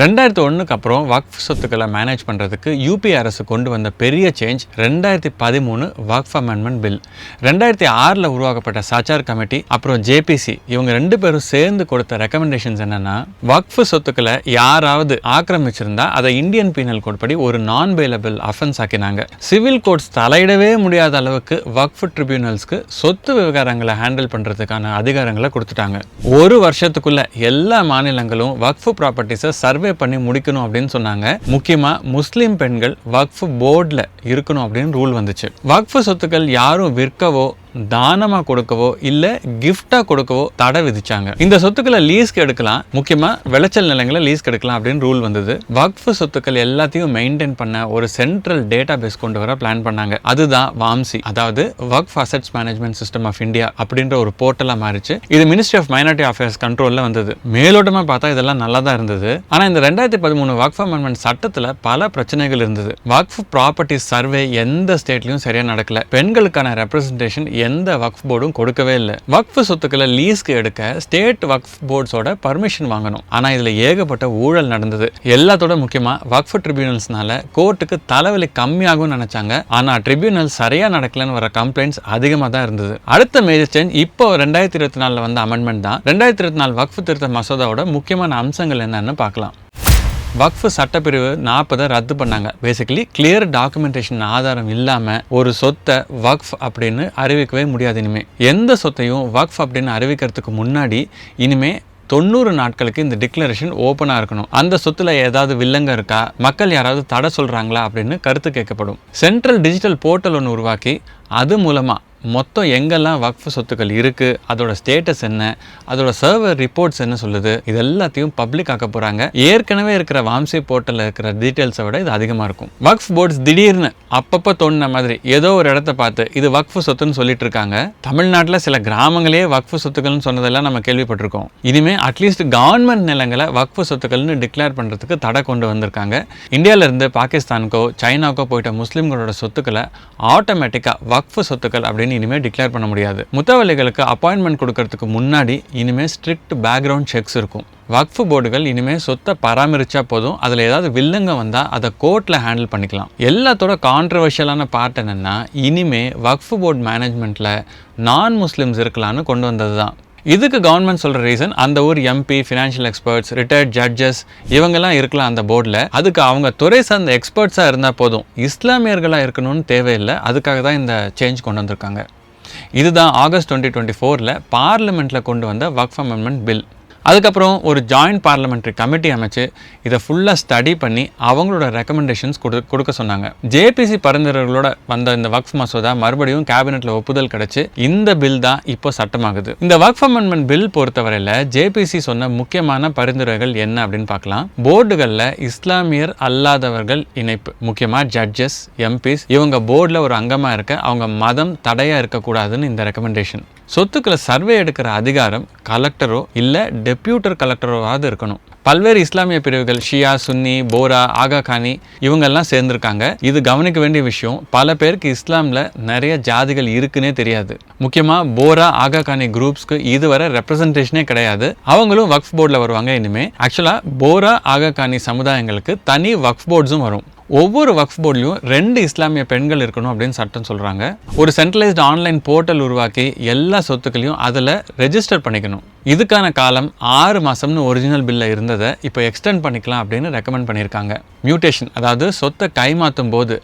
ரெண்டாயிரத்தி ஒன்றுக்கு அப்புறம் வக்ஃப் சொத்துக்களை மேனேஜ் பண்ணுறதுக்கு யூபி அரசு கொண்டு வந்த பெரிய சேஞ்ச் ரெண்டாயிரத்தி பதிமூணு வக்ஃப் அமெண்ட்மெண்ட் பில் ரெண்டாயிரத்தி ஆறில் உருவாக்கப்பட்ட சச்சார் கமிட்டி அப்புறம் ஜேபிசி இவங்க ரெண்டு பேரும் சேர்ந்து கொடுத்த ரெக்கமெண்டேஷன்ஸ் என்னென்னா வக்ஃப் சொத்துக்களை யாராவது ஆக்கிரமிச்சிருந்தா அதை இந்தியன் பீனல் கோட் படி ஒரு நான் பெயிலபிள் அஃபென்ஸ் ஆக்கினாங்க. சிவில் கோர்ட்ஸ் தலையிடவே முடியாத அளவுக்கு வக்ஃப் ட்ரிபியூனல்ஸ்க்கு சொத்து விவகாரங்களை ஹேண்டில் பண்ணுறதுக்கான அதிகாரங்களை கொடுத்துட்டாங்க. ஒரு வருஷத்துக்குள்ள எல்லா மாநிலங்களும் வக்ஃப் ப்ராப்பர்ட்டிஸை சர்வே பண்ணி முடிக்கணும் அப்படின்னு சொன்னாங்க. முக்கியமாக முஸ்லீம் பெண்கள் வக்ஃப் போர்டில் இருக்கணும் அப்படின்னு ரூல் வந்துச்சு. வக்ஃப் சொத்துக்கள் யாரும் விற்கவோ தானமாக கொடுக்கவோ இல்லை கிஃப்டாக கொடுக்கவோ தடை விதிச்சாங்க. இந்த சொத்துக்களை லீஸ்க்கு எடுக்கலாம். முக்கியமாக விளைச்சல் நிலங்களை லீஸ்க்கு எடுக்கலாம் அப்படின்னு ரூல் வந்தது. வக்ஃப் சொத்துக்கள் எல்லாத்தையும் மெயின்டைன் பண்ண ஒரு சென்ட்ரல் டேட்டா பேஸ் கொண்டு வர பிளான் பண்ணாங்க. அதுதான் வாம்சி. அதாவது வக்ஃப் assets management system of India அப்படின்ற ஒரு போர்ட்டலாக மாறிச்சு. இது மினிஸ்ட்ரி ஆஃப் மைனாரிட்டி அஃபேர்ஸ் கண்ட்ரோலில் வந்தது. மேலோட்டமாக பார்த்தா இதெல்லாம் நல்லா தான் இருந்தது. ஆனால் இந்த ரெண்டாயிரத்தி பதிமூணு வக்ஃப் அமெண்ட்மெண்ட் சட்டத்தில் பல பிரச்சனைகள் இருந்தது. வக்ஃப் ப்ராப்பர்ட்டி சர்வே எந்த ஸ்டேட்லையும் சரியாக நடக்கல. பெண்களுக்கான ரெப்ரஸன்டேஷன் எந்த வக்ஃப் போர்டும் கொடுக்கவே இல்லை. வக்ஃப் சொத்துக்களை லீஸ்க்கு எடுக்க ஸ்டேட் வக்ஃப் போர்ட்ஸோட பர்மிஷன் வாங்கணும். ஆனால் இதில் ஏகப்பட்ட ஊழல் நடந்தது. எல்லாத்தோட முக்கியமாக வக்ஃப் ட்ரிபியூனல்ஸ்னால கோர்ட்டுக்கு தலைவலி கம்மியாகும்னு நினச்சாங்க. ஆனால் ட்ரிபியூனல் சரியாக நடக்கலன்னு வர கம்ப்ளைண்ட்ஸ் அதிகமாக தான் இருந்தது. அடுத்த மேஜர் சேஞ்ச் இப்போ ரெண்டாயிரத்தி இருபத்தி நாலில் வந்த அமெண்ட்மெண்ட் தான். ரெண்டாயிரத்தி இருபத்தி நாலு வக்ஃப் திருத்த மசோதாவோட முக்கியமான அம்சங்கள் என்னன்னு பார்க்கலாம். வக்ஃப் சட்டப்பிரிவு நாற்பதை ரத்து பண்ணாங்க. பேசிக்கலி கிளியர் டாக்குமெண்டேஷன் ஆதாரம் இல்லாமல் ஒரு சொத்தை வக்ஃப் அப்படின்னு அறிவிக்கவே முடியாது இனிமே. எந்த சொத்தையும் வக்ஃப் அப்படின்னு அறிவிக்கிறதுக்கு முன்னாடி இனிமே தொண்ணூறு நாட்களுக்கு இந்த டிக்ளரேஷன் ஓப்பனாக இருக்கணும். அந்த சொத்தில் ஏதாவது வில்லங்க இருக்கா? மக்கள் யாராவது தடை சொல்கிறாங்களா அப்படின்னு கருத்து கேட்கப்படும். சென்ட்ரல் டிஜிட்டல் போர்ட்டல் ஒன்று உருவாக்கி அது மூலமாக மொத்தம் எங்கெல்லாம் வக்ஃப் சொத்துக்கள் இருக்குது அதோட ஸ்டேட்டஸ் என்ன அதோட சர்வர் ரிப்போர்ட்ஸ் என்ன சொல்லுது இது எல்லாத்தையும் பப்ளிக் ஆக்க போகிறாங்க ஏற்கனவே இருக்கிற வாம்சி போர்ட்டலில் இருக்கிற டீட்டெயில்ஸை விட இது அதிகமாக இருக்கும். வக்ஃப் போர்ட்ஸ் திடீர்னு அப்பப்போ தோணுன மாதிரி ஏதோ ஒரு இடத்த பார்த்து இது வக்ஃப் சொத்துன்னு சொல்லிட்டு இருக்காங்க. தமிழ்நாட்டில் சில கிராமங்களே வக்ஃப் சொத்துக்கள்னு சொன்னதெல்லாம் நம்ம கேள்விப்பட்டிருக்கோம். இனிமேல் அட்லீஸ்ட் கவர்மெண்ட் நிலங்களை வக்ஃப் சொத்துக்கள்னு டிக்ளேர் பண்ணுறதுக்கு தடை கொண்டு வந்திருக்காங்க. இந்தியாவிலேருந்து பாகிஸ்தானுக்கோ சைனாக்கோ போயிட்ட முஸ்லீம்களோட சொத்துக்களை ஆட்டோமேட்டிக்காக வக்ஃப் சொத்துக்கள் அப்படின்னு இனிமேல் டிக்ளேர் பண்ண முடியாது. முத்தவல்லிகளுக்கு அப்பாயின்மெண்ட் கொடுக்கறதுக்கு முன்னாடி இனிமேல் ஸ்ட்ரிக்ட் பேக்ரவுண்ட் செக்ஸ் இருக்கும். வக்ஃபு போர்டுகள் இனிமேல் சொத்தை பராமரித்தா போதும். அதில் ஏதாவது வில்லங்க வந்தால் அதை கோர்ட்டில் ஹேண்டில் பண்ணிக்கலாம். எல்லாத்தோட கான்ட்ரவர்ஷியலான பார்ட் என்னென்னா இனிமே வக்ஃபு போர்டு மேனேஜ்மெண்ட்டில் நான் முஸ்லிம்ஸ் இருக்கலாம்னு கொண்டு வந்தது தான் இதுக்கு கவர்மெண்ட் சொல்கிற ரீசன் அந்த ஊர் MP financial experts retired judges இவங்கெல்லாம் இருக்கலாம் அந்த போர்டில் அதுக்கு அவங்க துறை சார்ந்த எக்ஸ்பர்ட்ஸாக இருந்தால் போதும். இஸ்லாமியர்களாக இருக்கணும்னு தேவையில்லை. அதுக்காக தான் இந்த சேஞ்ச் கொண்டு வந்திருக்காங்க. இதுதான் ஆகஸ்ட் டுவெண்ட்டி டுவெண்ட்டி ஃபோரில் பார்லிமெண்ட்டில் கொண்டு வந்த வக்ஃப் அமெண்ட்மெண்ட் பில் அதுக்கப்புறம் ஒரு ஜாயிண்ட் பார்லமெண்ட்ரி கமிட்டி அமைச்சு இதை ஃபுல்லாக ஸ்டடி பண்ணி அவங்களோட ரெக்கமெண்டேஷன்ஸ் கொடு கொடுக்க சொன்னாங்க. ஜேபிசி பரிந்துரைகளோட வந்த இந்த வக்ஃப் மசோதா மறுபடியும் கேபினெட்டில் ஒப்புதல் கிடைச்சு இந்த பில் தான் இப்போ சட்டமாகுது. இந்த வக்ஃப் அமெண்ட்மெண்ட் பில் பொறுத்தவரையில் ஜேபிசி சொன்ன முக்கியமான பரிந்துரைகள் என்ன அப்படின்னு பார்க்கலாம். போர்டுகளில் இஸ்லாமியர் அல்லாதவர்கள் இணைப்பு முக்கியமாக ஜட்ஜஸ் எம்பிஸ் இவங்க போர்டில் ஒரு அங்கமாக இருக்க அவங்க மதம் தடையாக இருக்கக்கூடாதுன்னு இந்த ரெக்கமெண்டேஷன் சொத்துக்களை சர்வே எடுக்கிற அதிகாரம் கலெக்டரோ இல்லை டெப்யூட்டர் கலெக்டரோவாவது இருக்கணும். பல்வேறு இஸ்லாமிய பிரிவுகள் ஷியா சுன்னி போரா ஆகா கானி இவங்கெல்லாம் சேர்ந்துருக்காங்க. இது கவனிக்க வேண்டிய விஷயம் பல பேருக்கு இஸ்லாமில் நிறைய ஜாதிகள் இருக்குன்னே தெரியாது. முக்கியமாக போரா ஆகா கானி குரூப்ஸ்க்கு இதுவரை ரெப்ரசன்டேஷனே கிடையாது. அவங்களும் வக்ஃப் போர்டில் வருவாங்க இனிமே. ஆக்சுவலாக போரா ஆகா கானி சமுதாயங்களுக்கு தனி வக்ஃப் போர்ட்ஸும் வரும். ஒவ்வொரு வக்ஃப் போர்ட்லையும் ரெண்டு இஸ்லாமிய பெண்கள் இருக்கணும் அப்படின்னு சட்டம் சொல்கிறாங்க ஒரு சென்ட்ரலைஸ்டு ஆன்லைன் போர்ட்டல் உருவாக்கி எல்லா சொத்துக்களையும் அதில் ரெஜிஸ்டர் பண்ணிக்கணும். இதுக்கான காலம் ஆறு மாதம்னு ஒரிஜினல் பில்லில் இருந்ததை இப்போ எக்ஸ்டெண்ட் பண்ணிக்கலாம் அப்படின்னு ரெக்கமெண்ட் பண்ணியிருக்காங்க. மியூட்டேஷன் அதாவது சொத்தை கைமாற்றும் போது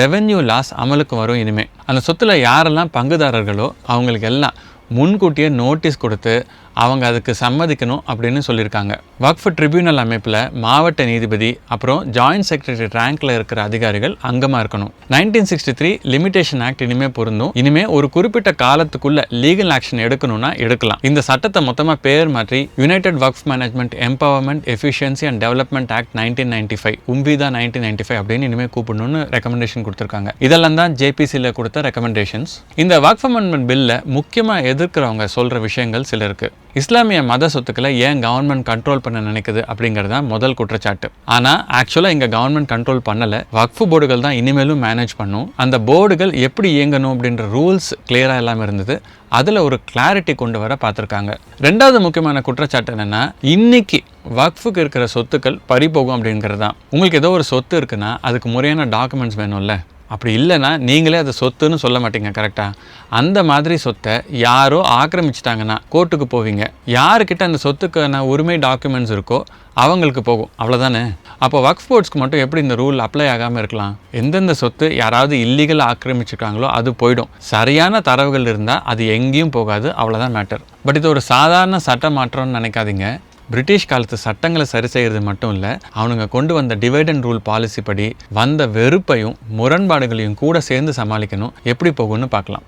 ரெவென்யூ லாஸ் அமலுக்கு வரும் இனிமேல் அந்த சொத்தில் யாரெல்லாம் பங்குதாரர்களோ அவங்களுக்கு எல்லாம் முன்கூட்டியே நோட்டீஸ் கொடுத்து அவங்க அதுக்கு சம்மதிக்கணும் அப்படின்னு சொல்லியிருக்காங்க. வக்ஃப் ட்ரிபியூனல் அமைப்பில் மாவட்ட நீதிபதி அப்புறம் ஜாயிண்ட் செக்ரட்டரி ரேங்க்ல இருக்கிற அதிகாரிகள் அங்கமாக இருக்கணும். Nineteen sixty three limitation act இனிமே பொருந்தும். இனிமே ஒரு குறிப்பிட்ட காலத்துக்குள்ள லீகல் ஆக்ஷன் எடுக்கணும்னா எடுக்கலாம். இந்த சட்டத்தை மொத்தமாக பேர் மாற்றி united Waqf management empowerment efficiency and development act nineteen ninety five உம்பிதா nineteen ninety five அப்படின்னு இனிமேல் கூப்பிடணும்னு ரெக்கமெண்டேஷன் கொடுத்துருக்காங்க. இதெல்லாம் தான் ஜேபிசியில் கொடுத்த ரெக்கமெண்டேஷன்ஸ் இந்த வக்ஃப் அமெண்ட்மெண்ட் பில்ல முக்கியமாக எதிர்க்கிறவங்க சொல்கிற விஷயங்கள் சில இருக்குது இஸ்லாமிய மத சொத்துக்களை ஏன் கவர்மெண்ட் கண்ட்ரோல் பண்ண நினைக்குது அப்படிங்கிறது தான் முதல் குற்றச்சாட்டு. ஆனால் ஆக்சுவலாக இங்கே கவர்மெண்ட் கண்ட்ரோல் பண்ணலை. வக்ஃபு போர்டுகள் தான் இனிமேலும் மேனேஜ் பண்ணும். அந்த போர்டுகள் எப்படி இயங்கணும் அப்படின்ற ரூல்ஸ் கிளியராக எல்லாம் இருந்தது. அதில் ஒரு கிளாரிட்டி கொண்டு வர பார்த்துருக்காங்க. ரெண்டாவது முக்கியமான குற்றச்சாட்டு என்னென்னா இன்னைக்கு வக்ஃபுக்கு இருக்கிற சொத்துக்கள் பறிபோகும் அப்படிங்கிறது தான். உங்களுக்கு ஏதோ ஒரு சொத்து இருக்குன்னா அதுக்கு முறையான டாக்குமெண்ட்ஸ் வேணும்ல? அப்படி இல்லைன்னா நீங்களே அதை சொத்துன்னு சொல்ல மாட்டீங்க கரெக்டாக அந்த மாதிரி சொத்தை யாரோ ஆக்கிரமிச்சிட்டாங்கன்னா கோர்ட்டுக்கு போவீங்க. யாருக்கிட்ட அந்த சொத்துக்கான உரிமை டாக்குமெண்ட்ஸ் இருக்கோ அவங்களுக்கு போகும். அவ்வளோதானே அப்போ ஒர்க் ஸ்போர்ட்ஸ்க்கு மட்டும் எப்படி இந்த ரூல் அப்ளை ஆகாமல் இருக்கலாம்? எந்தெந்த சொத்து யாராவது இல்லீகல் ஆக்கிரமிச்சிருக்காங்களோ அது போயிடும். சரியான தரவுகள் இருந்தால் அது எங்கேயும் போகாது. அவ்வளோதான் மேட்டர் பட் இது ஒரு சாதாரண சட்ட மாற்றம்னு நினைக்காதீங்க. பிரிட்டிஷ் காலத்து சட்டங்களை சரி செய்கிறது மட்டும் இல்லை அவனுங்க கொண்டு வந்த டிவைட் அண்ட் ரூல் பாலிசி படி வந்த வெறுப்பையும் முரண்பாடுகளையும் கூட சேர்ந்து சமாளிக்கணும். எப்படி போகும்னு பார்க்கலாம்.